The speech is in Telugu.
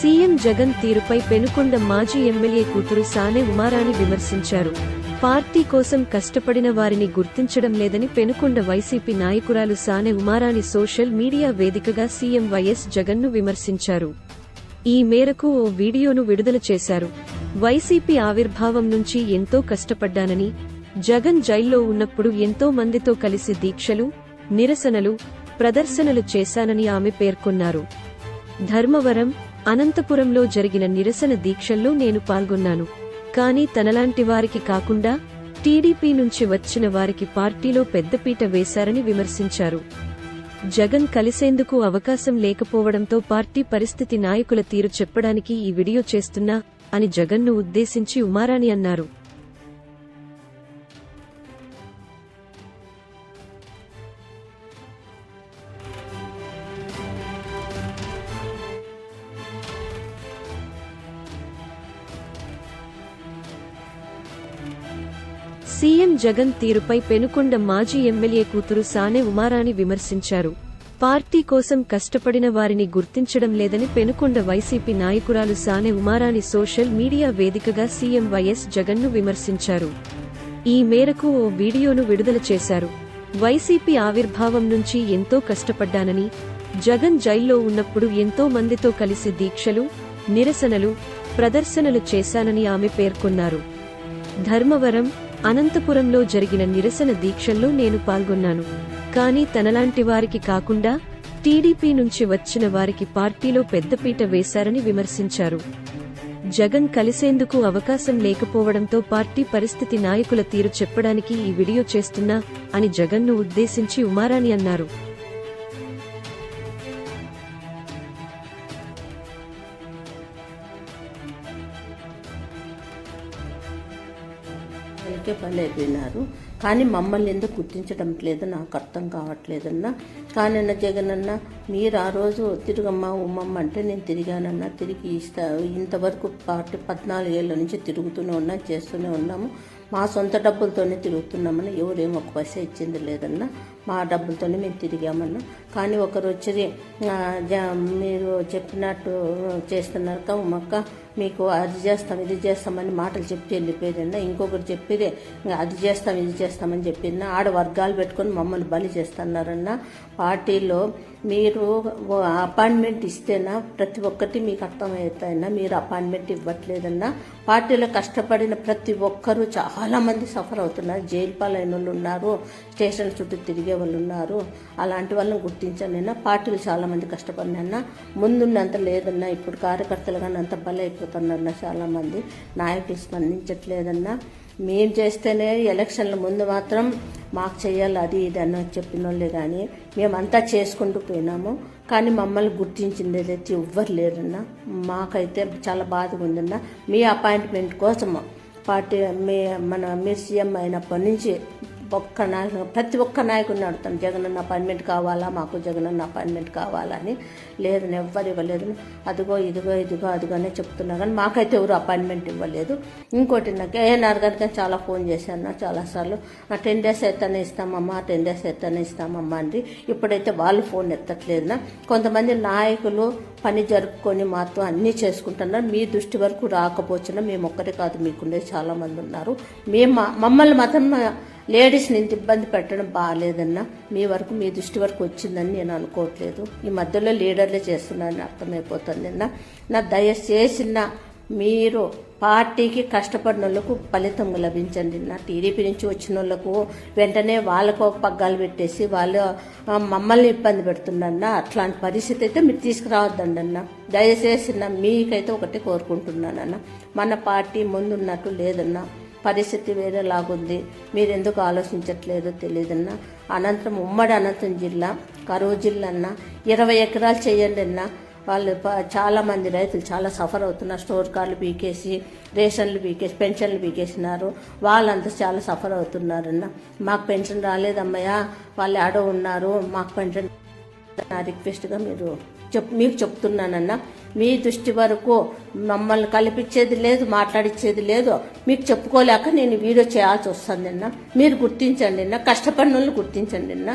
సీఎం జగన్ తీరుపై పెనుకొండ మాజీ ఎమ్మెల్యే కూతురు సానే ఉమారాణి విమర్శించారు. పార్టీ కోసం కష్టపడిన వారిని గుర్తించడం లేదని పెనుకొండ వైసీపీ నాయకురాలు సానే ఉమారాణి సోషల్ మీడియా వేదికగా సీఎం వైఎస్ జగన్ను విమర్శించారు. ఈ మేరకు ఓ వీడియోను విడుదల చేశారు. వైసీపీ ఆవిర్భావం నుంచి ఎంతో కష్టపడ్డానని జగన్ జైల్లో ఉన్నప్పుడు ఎంతో మందితో కలిసి దీక్షలు నిరసనలు ప్రదర్శనలు చేశానని ఆమె పేర్కొన్నారు. ధర్మవరం అనంతపురంలో జరిగిన నిరసన దీక్షల్లో నేను పాల్గొన్నాను. కానీ తనలాంటి వారికి కాకుండా టీడీపీ నుంచి వచ్చిన వారికి పార్టీలో పెద్దపీట వేశారని విమర్శించారు. జగన్ కలిసేందుకు అవకాశం లేకపోవడంతో పార్టీ పరిస్థితి నాయకుల తీరు చెప్పడానికి ఈ వీడియో చేస్తున్నా అని జగన్ను ఉద్దేశించి ఉమారాణి అన్నారు. సీఎం జగన్ తీరుపై పెనుకొండ మాజీ ఎమ్మెల్యే కూతురు సానే ఉమారాణి విమర్శించారు. పార్టీ కోసం కష్టపడిన వారిని గుర్తించడం లేదని పెనుకొండ వైసీపీ నాయకురాలు సానే ఉమారాణి సోషల్ మీడియా వేదికగా సీఎం వైఎస్ జగన్ను విమర్శించారు. ఈ మేరకు ఓ వీడియోను విడుదల చేశారు. వైసీపీ ఆవిర్భావం నుంచి ఎంతో కష్టపడ్డానని జగన్ జైల్లో ఉన్నప్పుడు ఎంతో మందితో కలిసి దీక్షలు నిరసనలు ప్రదర్శనలు చేశానని ఆమె పేర్కొన్నారు. ధర్మవరం అనంతపురంలో జరిగిన నిరసన దీక్షల్లో నేను పాల్గొన్నాను. కానీ తనలాంటి వారికి కాకుండా టీడీపీ నుంచి వచ్చిన వారికి పార్టీలో పెద్దపీట వేశారని విమర్శించారు. జగన్ కలిసేందుకు అవకాశం లేకపోవడంతో పార్టీ పరిస్థితి నాయకుల తీరు చెప్పడానికి ఈ వీడియో చేస్తున్నా అని జగన్ను ఉద్దేశించి ఉమారాణి అన్నారు. వాళ్ళకే పని అయిపోయినారు. కానీ మమ్మల్ని ఎందుకు గుర్తించడం లేదు నాకు అర్థం కావట్లేదన్నా. కానీ అన్న జగనన్న మీరు ఆ రోజు తిరుగమ్మ ఉమ్మమ్మ అంటే నేను తిరిగానన్నా తిరిగి ఇస్తా ఇంతవరకు పార్టీ పద్నాలుగు ఏళ్ళ నుంచి తిరుగుతూనే ఉన్నా చేస్తూనే ఉన్నాము. మా సొంత డబ్బులతోనే తిరుగుతున్నామని ఎవరేం ఒక పైసా ఇచ్చింది లేదన్నా. మా డబ్బులతోనే మేము తిరిగామన్నా. కానీ ఒకరు వచ్చి మీరు చెప్పినట్టు చేస్తున్నారు కా ఉమ్మక్క మీకు అది చేస్తాం ఇది చేస్తామని మాటలు చెప్పి వెళ్ళిపోయిందన్నా ఇంకొకరు చెప్పిదే అది చేస్తాం ఇది చేస్తామని చెప్పిన. ఆడ వర్గాలు పెట్టుకొని మమ్మల్ని బలి చేస్తున్నారన్న. పార్టీలో మీరు అపాయింట్మెంట్ ఇస్తేనా ప్రతి ఒక్కటి మీకు అర్థమవుతాయన్నా. మీరు అపాయింట్మెంట్ ఇవ్వట్లేదన్నా. పార్టీలో కష్టపడిన ప్రతి ఒక్కరూ చాలా మంది సఫర్ అవుతున్నారు. జైలు పాలైన వాళ్ళు ఉన్నారు. స్టేషన్ చుట్టూ తిరిగే వాళ్ళు ఉన్నారు అలాంటి వాళ్ళని గుర్తించానన్నా పార్టీలు చాలామంది కష్టపడినన్నా ముందున్నంత లేదన్నా ఇప్పుడు కార్యకర్తలు కానీ అంత బలి అయిపోతున్నారన్నా చాలామంది. నాయకులు స్పందించట్లేదన్నా. మేము చేస్తేనే ఎలక్షన్ల ముందు మాత్రం మాకు చేయాలి అది ఇది అని చెప్పిన వాళ్ళే కానీ మేమంతా చేసుకుంటూ పోయినాము. కానీ మమ్మల్ని గుర్తించింది ఏదైతే ఎవ్వరు లేరన్నా మాకైతే చాలా బాధగా ఉందన్నా. మీ అపాయింట్మెంట్ కోసం పార్టీ మీ మన మీరు సీఎం అయినప్పటి నుంచి ఒక్క నాయకుడు ప్రతి ఒక్క నాయకుడిని అడుగుతాను జగనన్న అపాయింట్మెంట్ కావాలా? మాకు జగనన్న అపాయింట్మెంట్ కావాలని లేదని ఎవ్వరు ఇవ్వలేదు. అదిగో ఇదిగో ఇదిగో అదిగోనే చెప్తున్నారు కానీ మాకైతే ఎవరు అపాయింట్మెంట్ ఇవ్వలేదు. ఇంకోటి నాకు ఏఎన్ఆర్ గారికి చాలా ఫోన్ చేశాను చాలాసార్లు టెన్ డేస్ అయితేనే ఇస్తామమ్మా టెన్ డేస్ అయితేనే ఇస్తామమ్మా అండి ఇప్పుడైతే వాళ్ళు ఫోన్ ఎత్తట్లేదునా కొంతమంది నాయకులు పని జరుపుకొని మాతో అన్నీ చేసుకుంటున్నారు. మీ దృష్టి వరకు రాకపోతున్నా మేము ఒక్కరే కాదు మీకుండే చాలామంది ఉన్నారు. మేము మా- మమ్మల్ని మాత్రం లేడీస్ని ఇంత ఇబ్బంది పెట్టడం బాగాలేదన్నా మీ వరకు మీ దృష్టి వరకు వచ్చిందని నేను అనుకోవట్లేదు. ఈ మధ్యలో లీడర్లే చేస్తున్నారని అర్థమైపోతుంది అన్న నా దయచేసిన మీరు పార్టీకి కష్టపడిన వాళ్ళకు ఫలితం లభించండి నా టీడీపీ నుంచి వచ్చిన వాళ్ళకు వెంటనే వాళ్ళకు పగ్గాలు పెట్టేసి వాళ్ళు మమ్మల్ని ఇబ్బంది పెడుతుండన్న అట్లాంటి పరిస్థితి అయితే మీరు తీసుకురావద్దండి అన్న. దయచేసి మీకైతే ఒకటి కోరుకుంటున్నానన్న. మన పార్టీ ముందున్నట్టు లేదన్నా. పరిస్థితి వేరేలాగుంది మీరు ఎందుకు ఆలోచించట్లేదో తెలియదన్నా అనంతరం ఉమ్మడి అనంతరం జిల్లా కరువు జిల్లా అన్న ఇరవై ఎకరాలు చేయండి అన్న. వాళ్ళు ప- చాలా మంది రైతులు చాలా సఫర్ అవుతున్నారు. స్టోర్ కార్లు పీకేసి రేషన్లు పీకేసి పెన్షన్లు పీకేసినారు. వాళ్ళంతా చాలా సఫర్ అవుతున్నారన్న. మాకు పెన్షన్ రాలేదమ్మయ్యా. వాళ్ళు ఆడో ఉన్నారు. మాకు పెన్షన్ నా రిక్వెస్ట్గా మీరు చెప్ మీకు చెప్తున్నానన్నా. మీ దృష్టి వరకు మమ్మల్ని కల్పించేది లేదు మాట్లాడించేది లేదు. మీకు చెప్పుకోలేక నేను వీడియో చేయాల్సి వస్తుంది నిన్న మీరు గుర్తించండి నిన్న కష్టపడిన గుర్తించండి నిన్న